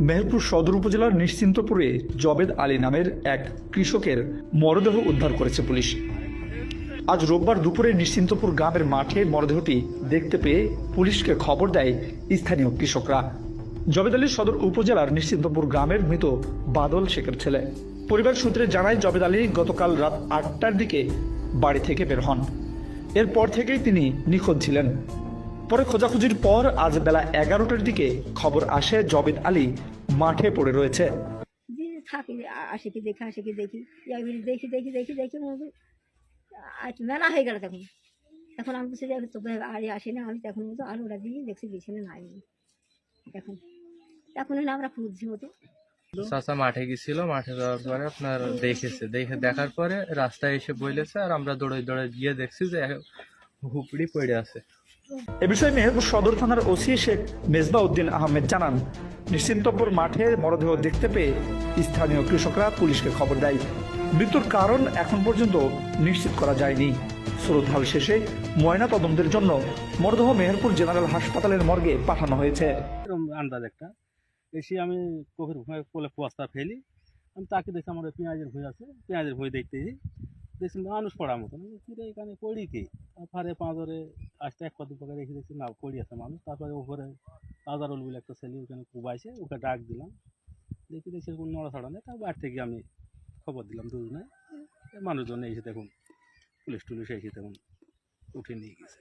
মেহেরপুর সদর উপজেলার নিশ্চিন্তপুরে জবেদ আলী নামের এক কৃষকের মরদেহ উদ্ধার করেছে পুলিশ। আজ রোববার দুপুরে নিশ্চিন্তপুর গ্রামের মাঠে মরদেহটি দেখতে পেয়ে পুলিশকে খবর দেয় স্থানীয় কৃষকরা। জবেদ আলী সদর উপজেলার নিশ্চিন্তপুর গ্রামের মৃত বাদল শেখের ছেলে। পরিবার সূত্রে জানায়, জবেদ আলী গতকাল রাত আটটার দিকে বাড়ি থেকে বের হন। এরপর থেকেই তিনি নিখোঁজ ছিলেন। পরে খোঁজাখুঁজির পর আজ বেলা এগারোটার দিকে খবর আসে জবেদ আলী মাঠে পড়ে রয়েছে। থাকি আসে কি দেখি আসে কি দেখি। দেখি দেখি দেখি দেখি মনে আজ মেলা হয়ে গেল তখন। এখন আমি বলছি যে তো আরে আসে না আমি তখন মতো আর ওরা দিয়ে দেখছি বিছানে নাই। এখন এখন হলে আমরা খুঁজছি মতো। চাচা মাঠে গেছিল মাঠে যাওয়ার পরে আপনার দেখেছে। দেখে দেখার পরে রাস্তায় এসে বলেছে আর আমরা দৌড়ে দৌড়ে গিয়ে দেখছি যে হুপড়ি পড়ে আছে। এ বিষয়ে মেহেরপুর সদর থানার ওসি শেখ মেজবা উদ্দিন আহমেদ জানান, নিশ্চিন্তপুর মাঠে মরদেহ দেখতে পেয়ে স্থানীয় কৃষকরা পুলিশকে খবর দেয়। মৃত্যুর কারণ এখন পর্যন্ত নিশ্চিত করা যায়নি। শ্রদ্ধাল শেষে ময়না তদন্তের জন্য মরদেহ মেহেরপুর জেনারেল হাসপাতালের মর্গে পাঠানো হয়েছে। আন্দাজ একটা। এসে আমি চোখের কোলে ফেলি, আমি তাকে দেখে আমার পেঁয়াজের ভুঁই আছে। পেঁয়াজের ভুঁই দেখতেছি দেখছি মানুষ পড়ার মতো। কিরে এখানে পড়ি কি? ফারে পাঁজরে আসতে এক কদিন পাকে রেখে দেখছি না, পড়ি আছে মানুষ। তারপরে উপরে বাজারুল বলে একটা ছেলে ওখানে কুবাইছে, ওকে ডাক দিলাম। দেখি, দেখছি নড়া নড়াছড়া নেই। তার বাড়ি থেকে আমি খবর দিলাম দুজনে। মানুষজন এসে দেখুন, পুলিশ টুলিশ এসে দেখুন, উঠে নিয়ে গেছে।